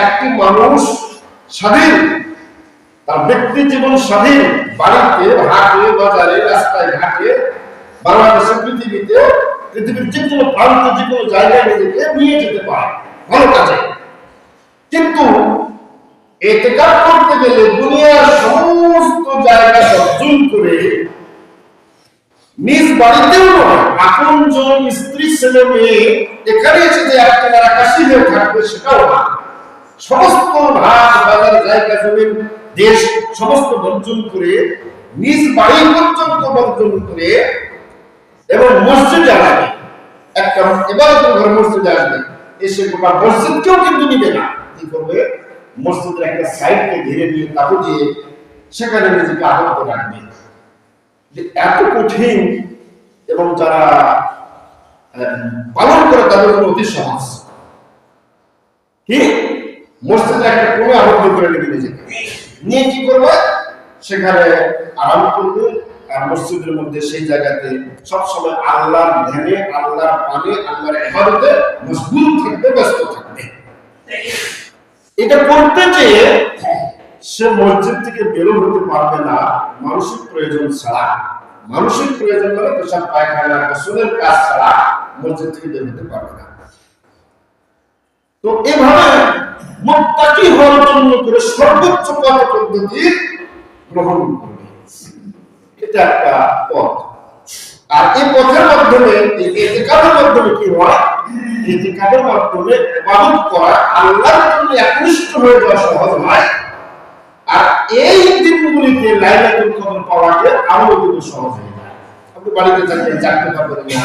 একটি মানুষ স্বাধীন, তার ব্যক্তি জীবন স্বাধীন বাড়িতে হাটে, বাজারে, রাস্তায়, ঘাটে বাংলাদেশের পৃথিবীতে, পৃথিবীর যে কোনো প্রান্ত, যে কোনো জায়গায় নিজেকে নিয়ে যেতে পারে ভালো কাজে। কিন্তু করতে গেলে দুনিয়ার সমস্ত জায়গা বর্জন করে নিজ বাড়িতেও নয় আপন জন স্ত্রী, ছেলে, মেয়ে এখানে এসে যে আকাশি হয়ে থাকবে সেটাও না। সমস্ত ভাগ বাজার জায়গা জমিন, দেশ সমস্ত বর্জন করে, নিজ বাড়ি পর্যন্ত বর্জন করে এবং মসজিদে আসবে। একটা এবার ঘর মসজিদে আসবে। এসে গোটা মসজিদকেও কিন্তু নিবে না। কি করবে? মসজিদের একটা সাইডকে ঘিরে নিয়ে তাবু দিয়ে সেখানে নিজেকে আবদ্ধ রাখবে। যে এত কঠিন এবং যারা পালন করে তাদের অতি সহজ। মসজিদে একটা কোনো আবদ্ধ করে নেবে নিজেকে নিয়ে কি করবে? সেখানে আরাম করবে আর মসজিদের মধ্যে সেই জায়গাতে সবসময় আল্লাহর ধ্যানে, আল্লাহর পানে আল্লাহর মশগুল থাকবে, ব্যস্ত থাকবে। এটা করতে চেয়ে সে মসজিদ থেকে বেরো হতে পারবে না মানসিক প্রয়োজন ছাড়া। মানসিক প্রয়োজন মানে পেশাব, পায়খানা, গোসলের কাজ ছাড়া মসজিদ থেকে বের হতে পারবে না। তো এভাবে মোত্তাকি হওয়ার জন্য করে সর্বোচ্চ পথ পদ্ধতি গ্রহণ করবে এটা একটা পথ। আর এই পথের মাধ্যমে, এই মাধ্যমে কি হয়? এতেকাবের মাধ্যমে ইবাদত করা আল্লাহর জন্য একনিষ্ঠ হয়ে যাওয়া সহজ হয় আর এই দিনগুলিতে লাইলাতুল কদর পাওয়াকে আরও কিন্তু সহজ হয়ে যায়। আপনি বাড়িতে থাকবেন জানতে পারবেন না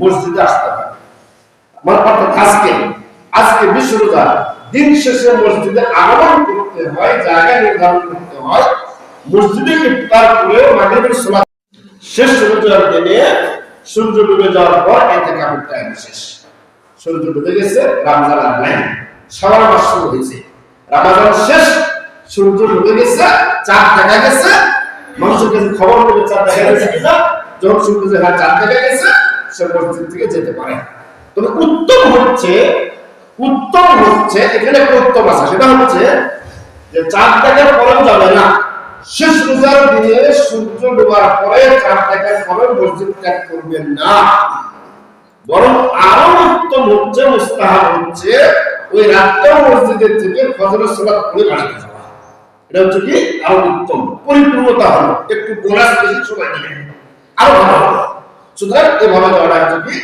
মসজিদে আসতে হয়। মানে অর্থাৎ আজকে আজকে বিশ রোজা দিন শেষে মসজিদে আগমন করতে হয়, জায়গা নির্ধারণ করতে হয়, মসজিদে ইফতার করে মাগরিবের সালাত শেষ রোজার দিনে সূর্য ডুবে যাওয়ার পর এতেকারের টাইম শেষ। সূর্য ডুবে গেছে, রমজান আর নাই। সবার মাস শুরু হয়েছে। রমজান শেষ, সূর্য ডুবে গেছে, চাঁদ দেখা গেছে। মানুষের কাছে খবর পেলে চাঁদ দেখা গেছে। যখন সূর্য হ্যাঁ চাঁদ দেখা গেছে। সে মসজিদ থেকে যেতে পারে। তবে উত্তম হচ্ছে উত্তম হচ্ছে এখানে উত্তম আছে, সেটা হচ্ছে যে চাঁদ দেখার পরেও যাবে না। শেষ রোজার দিনে সূর্য ডোবার পরে চাঁদ দেখার পরে মসজিদ ত্যাগ করবেন না। বরং আরও উত্তম হচ্ছে, মুস্তাহাব হচ্ছে, ওই রাতটা মসজিদের থেকে ফজরের সালাত পড়ে বাড়িতে যাওয়া। এটা হচ্ছে কি? আরও উত্তম। পরিপূর্ণতা হলো। একটু বোনাস বেশি সময় দিলেন আরও ভালো সুতরাং এভাবে যাওয়াটা হচ্ছে কি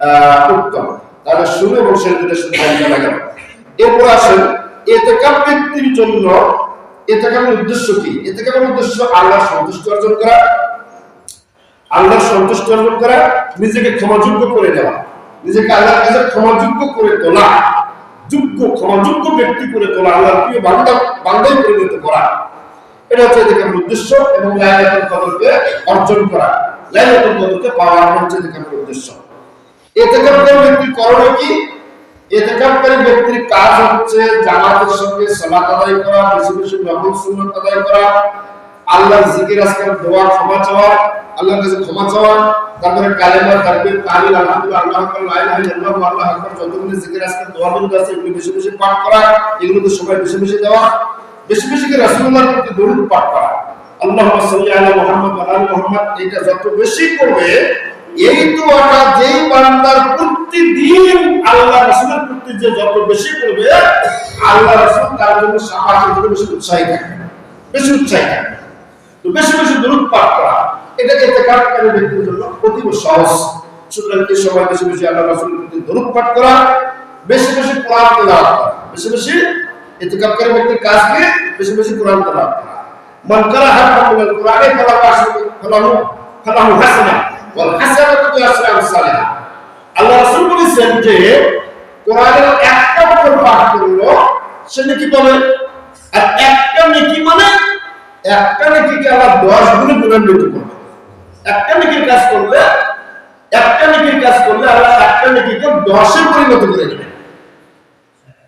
আহ, উত্তম। তাহলে শুরু এবং শেষ দিনে শুধু জানা গেল এরপর আসেন এতেকাপ ব্যক্তির জন্য এতেকাপের উদ্দেশ্য কি? এতেকাপের উদ্দেশ্য আল্লাহ সন্তুষ্টি অর্জন করা। আল্লাহর সন্তুষ্ট অর্জন করা নিজেকে ক্ষমাযোগ্য করে দেওয়া। নিজেকে আল্লাহর কাছে ক্ষমাযোগ্য করে তোলা। যোগ্য ক্ষমাযোগ্য ব্যক্তি করে তোলা আল্লাহর প্রিয় বান্দা বান্দাই পরিণত করা। এটা হচ্ছে এদিকে আমার উদ্দেশ্য এবং লাইলাতুল কদরকে অর্জন করা। লাইলাতুল কদরকে পাওয়া উদ্দেশ্য। এতেকাপকারী ব্যক্তির করণীয় কি? এতেকাপকারী ব্যক্তির কাজ হচ্ছে জামাতের সঙ্গে সালাত আদায় করা বেশি বেশি নফল সুন্নাত আদায় করা, আল্লাহর জিকির আজকাল দোয়া ক্ষমা চাওয়া আল্লাহর কাছে ক্ষমা চাওয়া তারপরে কালেমা তাকবীর তাহলিল আলহামদুলিল্লাহ, আল্লাহু আকবার, লা ইলাহা আল্লাহু আকবার যতগুলো জিকির আজকাল দোয়া বন্ধ আছে, এগুলো বেশি বেশি পাঠ করা এগুলো তো সবাই বেশি বেশি দেওয়া, বেশি বেশি করে রাসূলুল্লাহর প্রতি দরুদ পাঠ করা। আল্লাহুম্মা সাল্লি আলা মুহাম্মদ ওয়া আলি মুহাম্মদ, এটা যত বেশি করবে, এই দোয়াটা যেই বান্দার প্রতিদিন আল্লাহ রাসূলের প্রতি যে যত বেশি করবে, আল্লাহ রাসূল তার জন্য সাহায্য করবে বেশি উৎসাহী থাকবে বেশি উৎসাহী থাকবে তো বেশি বেশি দূরত পাঠ করা, এটা ইতিকাফকারী ব্যক্তির জন্য অতীব সহজ। সুতরাং এই সময় বেশি বেশি আল্লাহ রাসূলের প্রতি দরুদ পাঠ করা, বেশি বেশি কোরআন তেলাওয়াত করা, বেশি বেশি ইতিকাফকারী ব্যক্তির কাজ কি বেশি বেশি কোরআন তেলাওয়াত করা। মান মিনাল কোরআনে ফালাহু আশরু ফালাহু ফালাহু হাসানা, ওয়াল হাসানাতু বিআশরি আমসালিহা আল্লাহ রাসূল বলেছেন যে, কোরআনের একটা অক্ষর পাঠ করল, সে নাকি পাবে? আর একটা নেকি মানে একটা নেকিকে আল্লাহ দশ গুণে গুণান্বিত করবে। একটা নেকির কাজ করলে, একটা নেকির কাজ করলে আল্লাহ একটা নেকিকে দশে পরিণত করে দেবে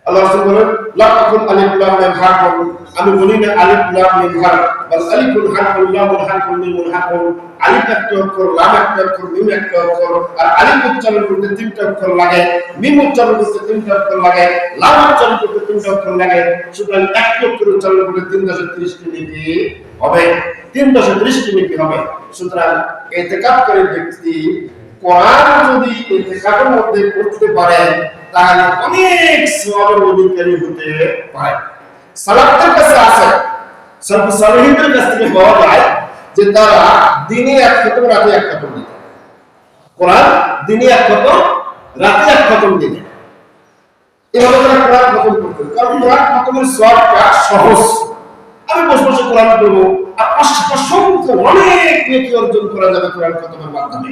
আল্লাহ রাসূল বলেন লা তাকুন আলিফ লাম মিম হা কুন আমি বলি না আলিফ লাম মিম হা বাল আলিফুল হাকুন লামুল হাকুন মিমুল হাকুন আলিফ একটা অক্ষর, লাম একটা অক্ষর, মিম একটা অক্ষর, আর আলিফ উচ্চারণ করতে তিনটা অক্ষর লাগে। মিম উচ্চারণ করতে তিনটা অক্ষর লাগে, লাম উচ্চারণ করতে তিনটা অক্ষর লাগে। সুতরাং একটি অক্ষর উচ্চারণ করতে তিন দশে ত্রিশটি নেকি হবে। তিন দশে ত্রিশটি নেকি হবে। সুতরাং এতেকাপ করে ব্যক্তি কোরআন যদি ইতিকাফের মধ্যে পড়তে পারে, তাহলে অনেক সওয়াবের অধিকারী হতে পারে। সালাফদের কাছে আছে। সব সালেহিনদের কাছ থেকে পাওয়া যায় যে তারা দিনে এক খতম, রাতে এক খতম দিত কোরআন দিনে এক খতম, রাতে এক খতম দিত এভাবে তারা কোরআন খতম করতো কারণ কোরআন খতমের সবটা সহজ। আমি বসে বসে কোরআন পড়ব, আর অসংখ্য অনেক নেকি অর্জন করা যাবে কোরআন খতমের মাধ্যমে।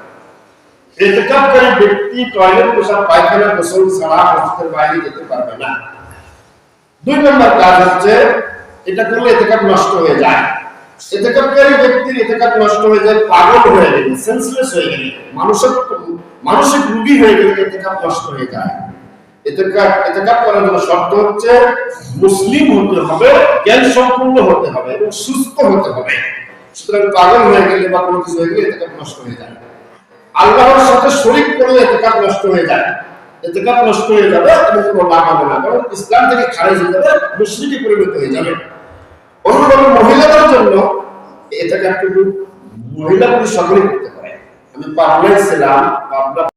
ইতিকাফকারী ব্যক্তি টয়লেট পেশাব পায়খানা, গোসল, ছাড়া বাইরে যেতে পারবে না। দুই নম্বর কাজ হচ্ছে, এটা করলে নষ্ট হয়ে যায়। ইতিকাফকারী ব্যক্তির ইতিকাফ নষ্ট হয়ে যায়, পাগল হয়ে গেলে সেন্সলেস হয়ে গেলে, মানসিক মানসিক রোগী হয়ে গেলে নষ্ট হয়ে যায়। ইতিকাফ ইতিকাফ করার জন্য শর্ত হচ্ছে, মুসলিম হতে হবে জ্ঞান সম্পূর্ণ হতে হবে এবং সুস্থ হতে হবে। সুতরাং পাগল হয়ে গেলে বা কোনো কিছু হয়ে গেলে ইতিকাফ নষ্ট হয়ে যায়। আল্লাহর সাথে শরীক করলে এতেকাপ নষ্ট হয়ে যায়। এতেকাপ নষ্ট হয়ে যাবে এবং কোনো লাভ হবে না। কারণ ইসলাম থেকে খারেজ হয়ে যাবে মুসলিমে পরিণত হয়ে যাবে। অন্যভাবে মহিলাদের জন্য এটাকে একটু মহিলা পুরুষ সকলেই করতে পারে। আমি পাবনায় ছিলাম, পাবনা